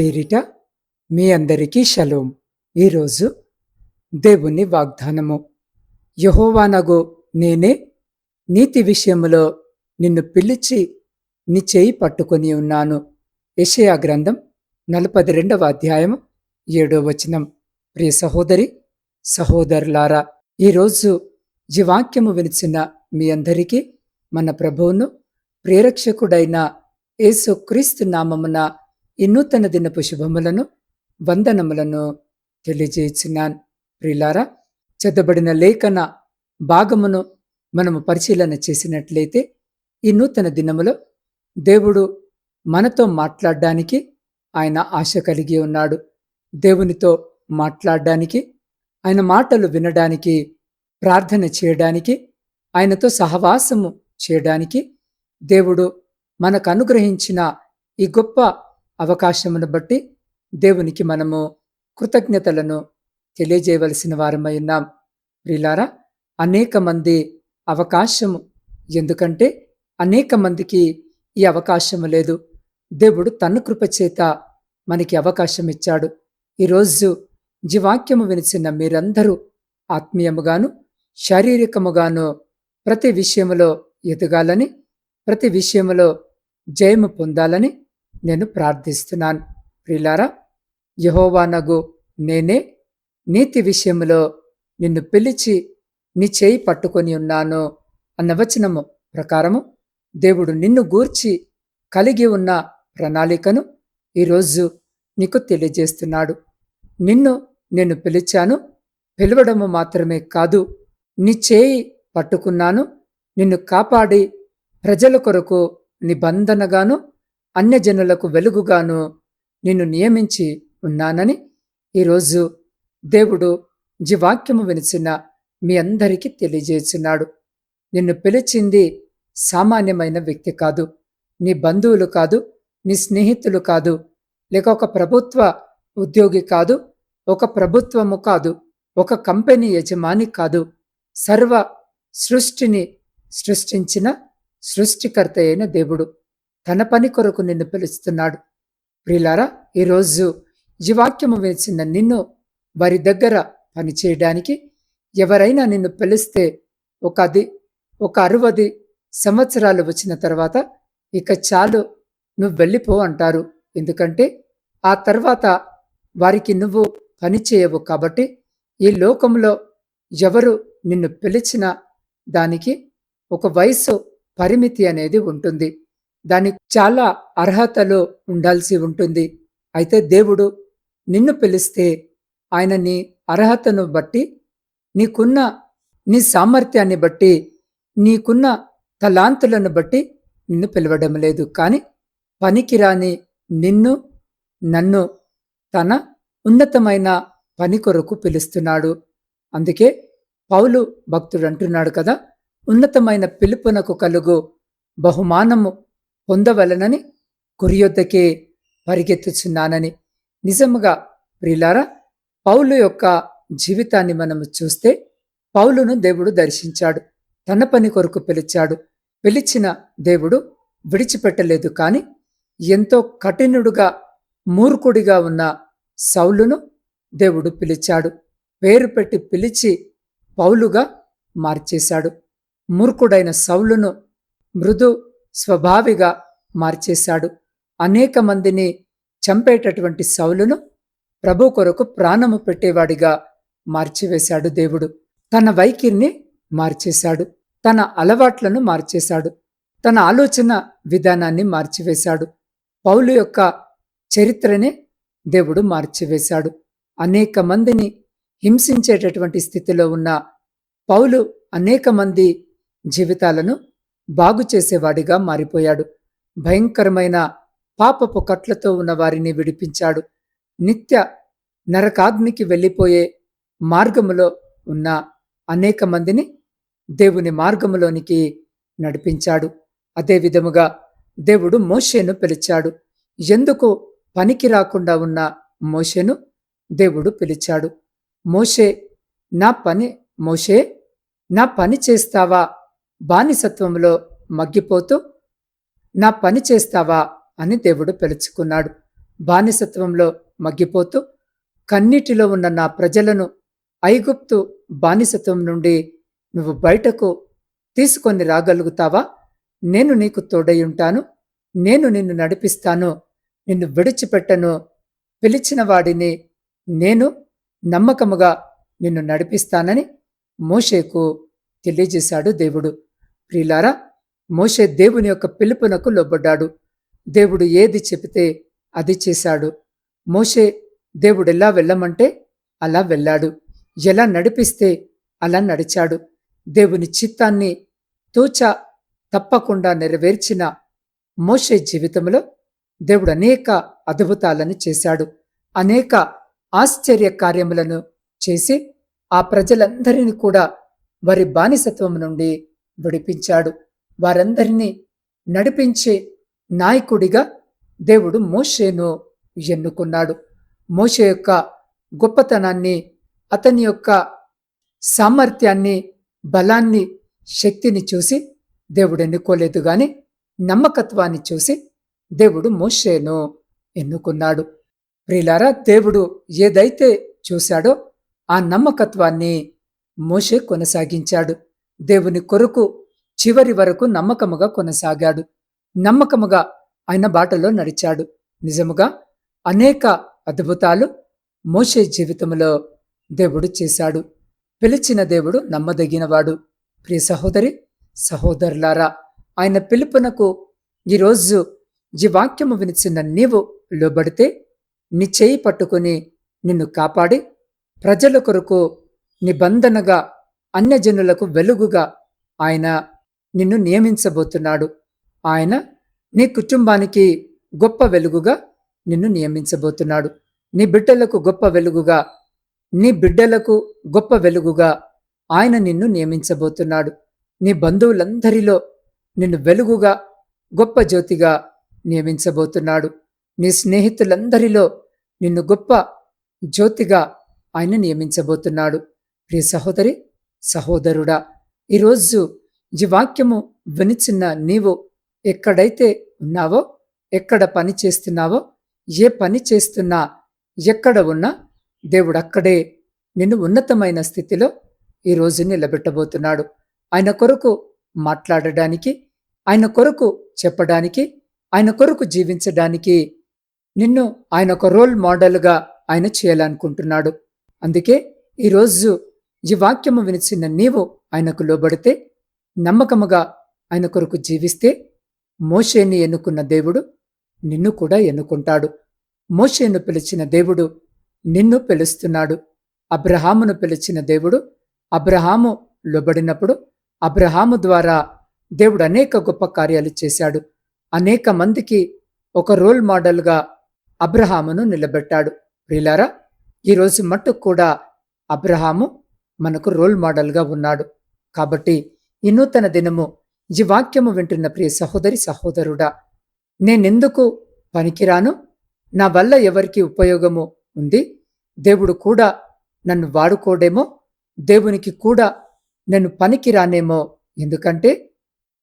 పేరిట మీ అందరికీ షలోం. ఈరోజు దేవుని వాగ్దానము. యహోవానగు నేనే నీతి విషయములో నిన్ను పిలిచి నీ చేయి పట్టుకొని ఉన్నాను. యషయా గ్రంథం నలపది రెండవ అధ్యాయం ఏడో వచనం. ప్రియ సహోదరి సహోదరులారా ఈరోజు ఈ వాక్యము వినిచిన మీ అందరికీ మన ప్రభువును ప్రేరక్షకుడైన యేసు క్రీస్తు నామమున ఈ నూతన దినపు శుభములను వందనములను తెలియజేస్తున్నాను ప్రిలారా చెద్దబడిన లేఖన భాగమును మనము పరిశీలన చేసినట్లయితే ఈ నూతన దినములో దేవుడు మనతో మాట్లాడడానికి ఆయన ఆశ కలిగి ఉన్నాడు. దేవునితో మాట్లాడడానికి ఆయన మాటలు వినడానికి ప్రార్థన చేయడానికి ఆయనతో సహవాసము చేయడానికి దేవుడు మనకు అనుగ్రహించిన ఈ గొప్ప అవకాశమును బట్టి దేవునికి మనము కృతజ్ఞతలను తెలియజేయవలసిన వారమై ఉన్నాం. ప్రిలారా అనేక మంది అవకాశము ఎందుకంటే అనేక మందికి ఈ అవకాశము లేదు. దేవుడు తన కృపచేత మనకి అవకాశం ఇచ్చాడు. ఈరోజు జీవాక్యము వినిచిన మీరందరూ ఆత్మీయముగాను శారీరకముగాను ప్రతి విషయములో ఎదగాలని ప్రతి విషయములో జయము పొందాలని నేను ప్రార్థిస్తున్నాను. ప్రిలారా యహోవానగు నేనే నీతి విషయంలో నిన్ను పిలిచి నీ చేయి పట్టుకొని ఉన్నాను అన్న వచనము ప్రకారము దేవుడు నిన్ను గూర్చి కలిగి ఉన్న ప్రణాళికను ఈరోజు నీకు తెలియజేస్తున్నాడు. నిన్ను నేను పిలిచాను పిలవడము మాత్రమే కాదు నీ చేయి పట్టుకున్నాను నిన్ను కాపాడి ప్రజల కొరకు నిబంధనగాను అన్యజనులకు వెలుగుగాను నిన్ను నియమించి ఉన్నానని ఈరోజు దేవుడు జీవాక్యము వినిచిన మీ అందరికీ తెలియజేస్తున్నాడు. నిన్ను పిలిచింది సామాన్యమైన వ్యక్తి కాదు. నీ బంధువులు కాదు నీ స్నేహితులు కాదు లేక ఒక ప్రభుత్వ ఉద్యోగి కాదు ఒక ప్రభుత్వము కాదు ఒక కంపెనీ యజమాని కాదు. సర్వ సృష్టిని సృష్టించిన సృష్టికర్త అయిన దేవుడు. తన పని కొరకు నిన్ను పిలుస్తున్నాడు. ప్రిలారా ఈరోజు ఈ వాక్యము వేసిన నిన్ను వారి దగ్గర పని చేయడానికి ఎవరైనా నిన్ను పిలిస్తే ఒక అది ఒక అరవది సంవత్సరాలు వచ్చిన తర్వాత ఇక చాలు నువ్వు వెళ్ళిపో అంటారు. ఎందుకంటే ఆ తర్వాత వారికి నువ్వు పని చేయవు కాబట్టి ఈ లోకంలో ఎవరు నిన్ను పిలిచిన దానికి ఒక వయసు పరిమితి అనేది ఉంటుంది. దానికి చాలా అర్హతలు ఉండాల్సి ఉంటుంది. అయితే దేవుడు నిన్ను పిలిస్తే ఆయన నీ అర్హతను బట్టి నీకున్న నీ సామర్థ్యాన్ని బట్టి నీకున్న తలాంతులను బట్టి నిన్ను పిలవడం లేదు. కానీ పనికిరాని నిన్ను నన్ను తన ఉన్నతమైన పని కొరకు పిలుస్తున్నాడు. అందుకే పౌలు భక్తుడు అంటున్నాడు కదా ఉన్నతమైన పిలుపునకు కలుగు బహుమానము పొందవలనని గురియొద్దకే పరిగెత్తుచున్నానని. నిజముగా ప్రిలారా పౌలు యొక్క జీవితాన్ని మనము చూస్తే పౌలును దేవుడు దర్శించాడు. తన పని కొరకు పిలిచాడు. పిలిచిన దేవుడు విడిచిపెట్టలేదు కాని ఎంతో కఠినుడుగా మూర్ఖుడిగా ఉన్న సౌలును దేవుడు పిలిచాడు. పేరు పెట్టి పిలిచి పౌలుగా మార్చేశాడు. మూర్ఖుడైన సౌలును మృదు స్వభావిగా మార్చేశాడు. అనేక మందిని చంపేటటువంటి సౌలును ప్రభు కొరకు ప్రాణము పెట్టేవాడిగా మార్చివేశాడు దేవుడు. తన వైఖరిని మార్చేశాడు. తన అలవాట్లను మార్చేశాడు. తన ఆలోచన విధానాన్ని మార్చివేశాడు. పౌలు యొక్క చరిత్రనే దేవుడు మార్చివేశాడు. అనేక మందిని హింసించేటటువంటి స్థితిలో ఉన్న పౌలు అనేక మంది జీవితాలను బాగు చేసేవాడిగా మారిపోయాడు. భయంకరమైన పాపపు కట్లతో ఉన్న వారిని విడిపించాడు. నిత్య నరకాగ్నికి వెళ్ళిపోయే మార్గములో ఉన్న అనేక మందిని దేవుని మార్గములోనికి నడిపించాడు. అదే విధముగా దేవుడు మోషేను పిలిచాడు. ఎందుకు పనికి రాకుండా ఉన్న మోషేను దేవుడు పిలిచాడు. మోషే నా పని మోషే నా పని చేస్తావా? బానిసత్వంలో మగ్గిపోతూ నా పని చేస్తావా? అని దేవుడు పిలుచుకున్నాడు. బానిసత్వంలో మగ్గిపోతూ కన్నీటిలో ఉన్న నా ప్రజలను ఐగుప్తు బానిసత్వం నుండి నువ్వు బయటకు తీసుకొని రాగలుగుతావా? నేను నీకు తోడయుంటాను నేను నిన్ను నడిపిస్తాను. నిన్ను విడిచిపెట్టను. పిలిచిన వాడిని నేను నమ్మకముగా నిన్ను నడిపిస్తానని మోషేకు తెలియజేశాడు దేవుడు. ప్రిలారా మోషే దేవుని యొక్క పిలుపునకు లోబడ్డాడు. దేవుడు ఏది చెబితే అది చేశాడు. మోషే దేవుడు ఎలా వెళ్ళమంటే అలా వెళ్ళాడు. ఎలా నడిపిస్తే అలా నడిచాడు. దేవుని చిత్తాన్ని తూచ తప్పకుండా నెరవేర్చిన మోషే జీవితంలో దేవుడు అనేక అద్భుతాలను చేశాడు. అనేక ఆశ్చర్య కార్యములను చేసి ఆ ప్రజలందరినీ కూడా వారి బానిసత్వం నుండి విడిపించాడు. వారందరినీ నడిపించే నాయకుడిగా దేవుడు మోషేను ఎన్నుకున్నాడు. మోషే యొక్క గొప్పతనాన్ని అతని యొక్క సామర్థ్యాన్ని బలాన్ని శక్తిని చూసి దేవుడు ఎన్నుకోలేదు గాని నమ్మకత్వాన్ని చూసి దేవుడు మోషేను ఎన్నుకున్నాడు. ప్రిలారా దేవుడు ఏదైతే చూశాడో ఆ నమ్మకత్వాన్ని మోషే కొనసాగించాడు. దేవుని కొరకు చివరి వరకు నమ్మకముగా కొనసాగాడు. నమ్మకముగా ఆయన బాటలో నడిచాడు. నిజముగా అనేక అద్భుతాలు మోషే జీవితంలో దేవుడు చేశాడు. పిలిచిన దేవుడు నమ్మదగినవాడు. ప్రియ సహోదరి సహోదరులారా ఆయన పిలుపునకు ఈరోజు ఈ వాక్యము వినిచిన నీవు లోబడితే నీ చేయి పట్టుకుని నిన్ను కాపాడి ప్రజల కొరకు నిబంధనగా అన్యజనులకు వెలుగుగా ఆయన నిన్ను నియమించబోతున్నాడు. ఆయన నీ కుటుంబానికి గొప్ప వెలుగుగా నిన్ను నియమించబోతున్నాడు. నీ బిడ్డలకు గొప్ప వెలుగుగా నీ బిడ్డలకు గొప్ప వెలుగుగా ఆయన నిన్ను నియమించబోతున్నాడు. నీ బంధువులందరిలో నిన్ను వెలుగుగా గొప్ప జ్యోతిగా నియమించబోతున్నాడు. నీ స్నేహితులందరిలో నిన్ను గొప్ప జ్యోతిగా ఆయన నియమించబోతున్నాడు. ప్రియ సహోదరి సహోదరుడా ఈరోజు ఈ వాక్యము వినిచిన్న నీవు ఎక్కడైతే ఉన్నావో ఎక్కడ పని చేస్తున్నావో ఏ పని చేస్తున్నా ఎక్కడ ఉన్నా దేవుడు అక్కడే నిన్ను ఉన్నతమైన స్థితిలో ఈరోజు నిలబెట్టబోతున్నాడు. ఆయన కొరకు మాట్లాడడానికి ఆయన కొరకు చెప్పడానికి ఆయన కొరకు జీవించడానికి నిన్ను ఆయన ఒక రోల్ మోడల్గా ఆయన చేయాలనుకుంటున్నాడు. అందుకే ఈరోజు ఈ వాక్యము వినిచిన నీవు ఆయనకు లోబడితే నమ్మకముగా ఆయన కొరకు జీవిస్తే మోషేని ఎన్నుకున్న దేవుడు నిన్ను కూడా ఎన్నుకుంటాడు. మోషేను పిలిచిన దేవుడు నిన్ను పిలుస్తున్నాడు. అబ్రహామును పిలిచిన దేవుడు అబ్రహాము లోబడినప్పుడు అబ్రహాము ద్వారా దేవుడు అనేక గొప్ప కార్యాలు చేశాడు. అనేక మందికి ఒక రోల్ మోడల్గా అబ్రహామును నిలబెట్టాడు. ప్రిలారా ఈరోజు మట్టుకు కూడా అబ్రహాము మనకు రోల్ మోడల్గా ఉన్నాడు. కాబట్టి ఈ నూతన దినము ఈ వాక్యము వింటున్న ప్రియ సహోదరి సహోదరుడా నేనెందుకు పనికిరాను? నా వల్ల ఎవరికి ఉపయోగము ఉంది? దేవుడు కూడా నన్ను వాడుకోడేమో? దేవునికి కూడా నేను పనికిరానేమో? ఎందుకంటే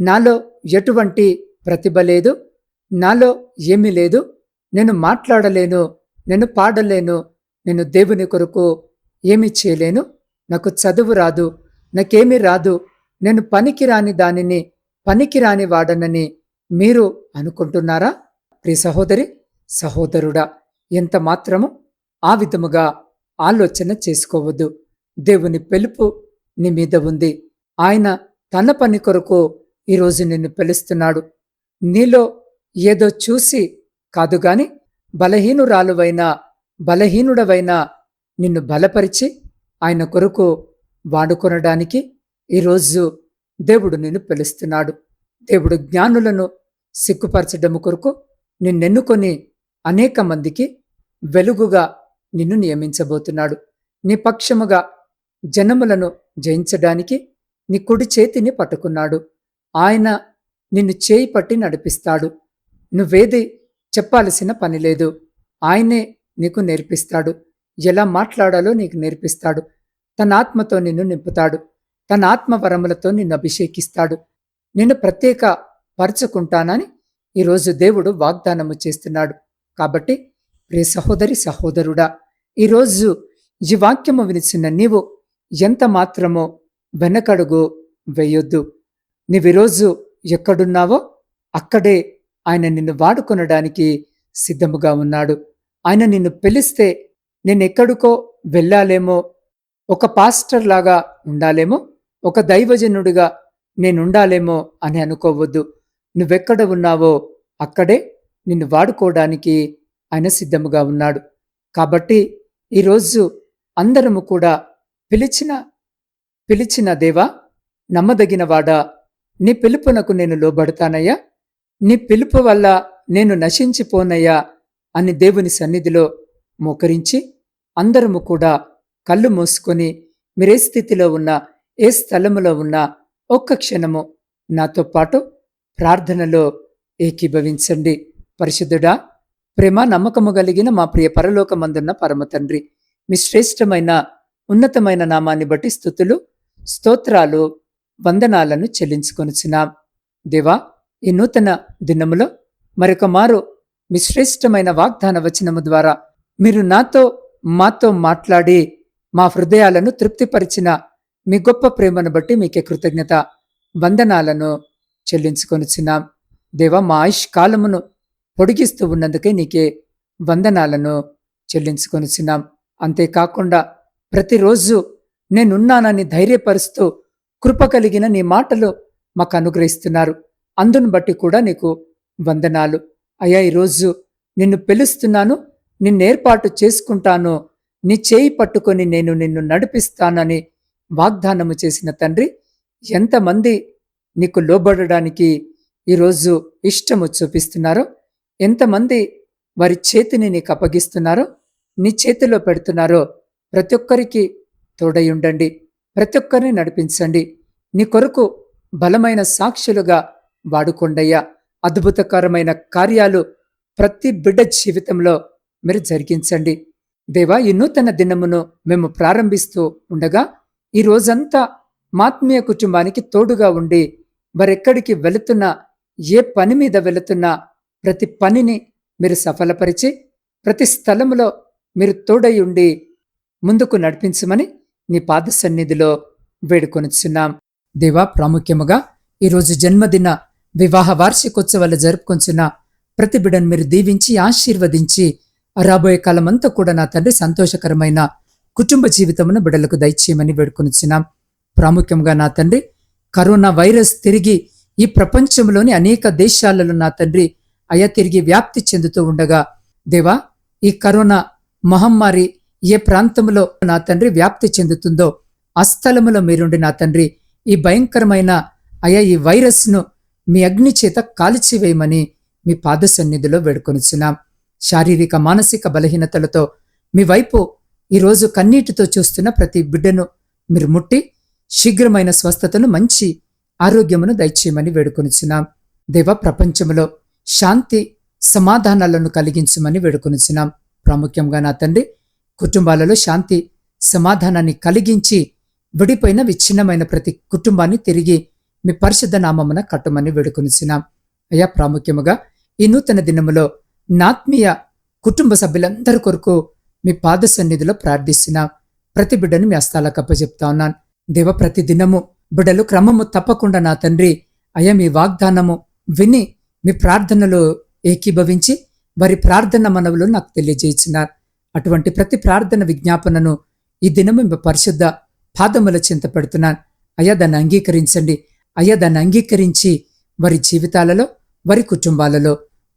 నాలో ఎటువంటి ప్రతిభ లేదు నాలో ఏమీ లేదు నేను మాట్లాడలేను నేను పాడలేను నేను దేవుని కొరకు ఏమి చేయలేను నాకు చదువు రాదు నాకేమీ రాదు. నేను పనికిరాని దానిని పనికిరాని వాడనని మీరు అనుకుంటున్నారా? ప్రియ సహోదరి సహోదరుడా ఎంత మాత్రము ఆ విధముగా ఆలోచన చేసుకోవద్దు. దేవుని పిలుపు నీ మీద ఉంది. ఆయన తన పని కొరకు ఈరోజు నిన్ను పిలుస్తున్నాడు. నీలో ఏదో చూసి కాదు గాని బలహీనురాలువైన బలహీనుడవైన నిన్ను బలపరిచి ఆయన కొరకు వాడుకొనడానికి ఈరోజు దేవుడు నిన్ను పిలుస్తున్నాడు. దేవుడు జ్ఞానులను సిగ్గుపరచడం కొరకు నిన్నెన్నుకొని అనేక మందికి వెలుగుగా నిన్ను నియమించబోతున్నాడు. నీ పక్షముగా జనములను జయించడానికి నీ కుడి చేతిని పట్టుకున్నాడు. ఆయన నిన్ను చేయి పట్టి నడిపిస్తాడు. నువ్వేది చెప్పాల్సిన పని లేదు. ఆయనే నీకు నేర్పిస్తాడు. ఎలా మాట్లాడాలో నీకు నేర్పిస్తాడు. తన ఆత్మతో నిన్ను నింపుతాడు. తన ఆత్మ వరములతో నిన్ను అభిషేకిస్తాడు. నిన్ను ప్రత్యేక పరచుకుంటానని ఈరోజు దేవుడు వాగ్దానము చేస్తున్నాడు. కాబట్టి ప్రియ సహోదరి సహోదరుడా ఈరోజు ఈ వాక్యము వినిచిన నీవు ఎంత మాత్రమో వెనకడుగు వేయొద్దు. నీవిరోజు ఎక్కడున్నావో అక్కడే ఆయన నిన్ను వాడుకొనడానికి సిద్ధముగా ఉన్నాడు. ఆయన నిన్ను పిలిస్తే నేనెక్కడికో వెళ్ళాలేమో ఒక పాస్టర్ లాగా ఉండాలేమో ఒక దైవజనుడిగా నేనుండాలేమో అని అనుకోవద్దు. నువ్వెక్కడ ఉన్నావో అక్కడే నిన్ను వాడుకోవడానికి ఆయన సిద్ధముగా ఉన్నాడు. కాబట్టి ఈరోజు అందరము కూడా పిలిచిన పిలిచిన దేవా నమ్మదగినవాడా నీ పిలుపునకు నేను లోబడతానయ్యా నీ పిలుపు వల్ల నేను నశించిపోనయ్యా అని దేవుని సన్నిధిలో మోకరించి అందరము కూడా కళ్ళు మూసుకొని మీరే స్థితిలో ఉన్నా ఏ స్థలములో ఉన్నా ఒక్క క్షణము నాతో పాటు ప్రార్థనలో ఏకీభవించండి. పరిశుద్ధుడా ప్రేమ నమ్మకము కలిగిన మా ప్రియ పరలోకమందున్న పరమ తండ్రి మీ శ్రేష్టమైన ఉన్నతమైన నామాన్ని బట్టి స్థుతులు స్తోత్రాలు వందనాలను చెల్లించుకొనిచున్నాం. దేవా ఈ నూతన దినములో మరొక మారు మీ శ్రేష్టమైన వాగ్దాన వచనము ద్వారా మీరు నాతో మాతో మాట్లాడి మా హృదయాలను తృప్తిపరిచిన మీ గొప్ప ప్రేమను బట్టి మీకే కృతజ్ఞత. వందనాలను చెల్లించుకొనుచున్నాం. దేవా మా ఆయుష్ కాలమును పొడిగిస్తూ ఉన్నందుకే నీకే వందనాలను చెల్లించుకొనుచున్నాం. అంతేకాకుండా ప్రతిరోజు నేనున్నానని ధైర్యపరుస్తూ కృప కలిగిన నీ మాటలు మాకు అనుగ్రహిస్తున్నారు. అందును బట్టి కూడా నీకు వందనాలు. అయ్యా ఈరోజు నిన్ను పిలుస్తున్నాను. నిన్ను ఏర్పాటు చేసుకుంటాను. నీ చేయి పట్టుకొని నేను నిన్ను నడిపిస్తానని వాగ్దానము చేసిన తండ్రి ఎంతమంది నీకు లోబడడానికి ఈరోజు ఇష్టము చూపిస్తున్నారో ఎంతమంది వారి చేతిని నీకు అప్పగిస్తున్నారో నీ చేతిలో పెడుతున్నారో ప్రతి ఒక్కరికి తోడై ఉండండి. ప్రతి ఒక్కరిని నడిపించండి. నీ కొరకు బలమైన సాక్షులుగా వాడుకొండయ్యా. అద్భుతకరమైన కార్యాలు ప్రతి బిడ్డ జీవితంలో మీరు జరిగించండి. దేవా ఈ నూతన దినమును మేము ప్రారంభిస్తూ ఉండగా ఈ రోజంతా మాత్మీయ కుటుంబానికి తోడుగా ఉండి వారెక్కడికి వెళుతున్నా ఏ పని మీద వెళుతున్నా ప్రతి పనిని మీరు సఫలపరిచి ప్రతి స్థలములో మీరు తోడై ఉండి ముందుకు నడిపించమని నీ పాద సన్నిధిలో వేడుకొనిచున్నాం. దేవా ప్రాముఖ్యముగా ఈరోజు జన్మదిన వివాహ వార్షికోత్సవాలు జరుపుకొంచున్న ప్రతి బిడను మీరు దీవించి ఆశీర్వదించి రాబోయే కాలమంతా కూడా నా తండ్రి సంతోషకరమైన కుటుంబ జీవితమును బిడలకు దయచేయమని వేడుకొనిచ్చినాం ప్రాముఖ్యంగా నా తండ్రి కరోనా వైరస్ తిరిగి ఈ ప్రపంచంలోని అనేక దేశాలలో నా తండ్రి అయా తిరిగి వ్యాప్తి చెందుతూ ఉండగా దేవా ఈ కరోనా మహమ్మారి ఏ ప్రాంతంలో నా తండ్రి వ్యాప్తి చెందుతుందో ఆ స్థలములో మీరుండి నా తండ్రి ఈ భయంకరమైన అయా ఈ వైరస్ను మీ అగ్ని చేత కాల్చివేయమని మీ పాద సన్నిధిలో వేడుకొనిచున్నాం. శారీరక మానసిక బలహీనతలతో మీ వైపు ఈరోజు కన్నీటితో చూస్తున్న ప్రతి బిడ్డను మీరు ముట్టి శీఘ్రమైన స్వస్థతను మంచి ఆరోగ్యమును దయచేయమని వేడుకొనిచున్నాం. దేవ ప్రపంచంలో శాంతి సమాధానాలను కలిగించమని వేడుకొనిచున్నాం. ప్రాముఖ్యంగా నా తండ్రి కుటుంబాలలో శాంతి సమాధానాన్ని కలిగించి విడిపోయిన విచ్ఛిన్నమైన ప్రతి కుటుంబాన్ని తిరిగి మీ పరిశుద్ధ నామమున కట్టమని వేడుకొనిచున్నాం. అయ్యా ప్రాముఖ్యముగా ఈ నూతన దినములో నాత్మీయ కుటుంబ సభ్యులందరి కొరకు మీ పాద సన్నిధిలో ప్రార్థిస్తున్నా ప్రతి బిడ్డను మీ అస్తాలకు అప్పచెప్తా ఉన్నాను. దేవ ప్రతి దినము బిడ్డలు క్రమము తప్పకుండా నా తండ్రి అయ్యా మీ వాగ్దానము విని మీ ప్రార్థనలో ఏకీభవించి వారి ప్రార్థన మనవులు నాకు తెలియజేయించినారు అటువంటి ప్రతి ప్రార్థన విజ్ఞాపనను ఈ దినము మీ పరిశుద్ధ పాదముల చింత పెడుతున్నాను. అయ్యా దాన్ని అంగీకరించండి. అయ్యా దాన్ని అంగీకరించి వారి జీవితాలలో వారి కుటుంబాలలో